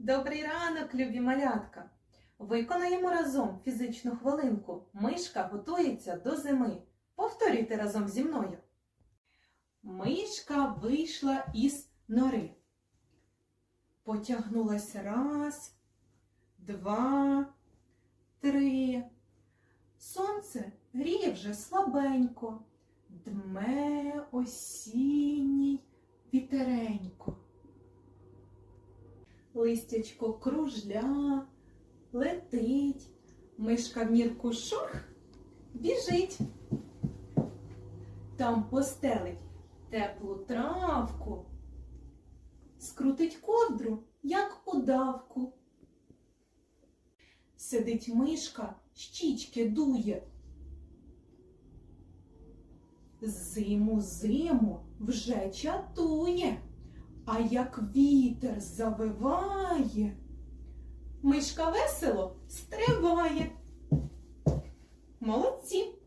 Добрий ранок, любі малятка! Виконаємо разом фізичну хвилинку. Мишка готується до зими. Повторюйте разом зі мною. Мишка вийшла із нори. Потягнулась раз, два, три. Сонце гріє вже слабенько. Дме осінній Листячко кружля, летить, мишка в нірку шух, біжить. Там постелить теплу травку, скрутить ковдру, як удавку. Сидить мишка, щічки дує. Зиму, зиму вже чатує. А як вітер завиває, мишка весело стриває. Молодці!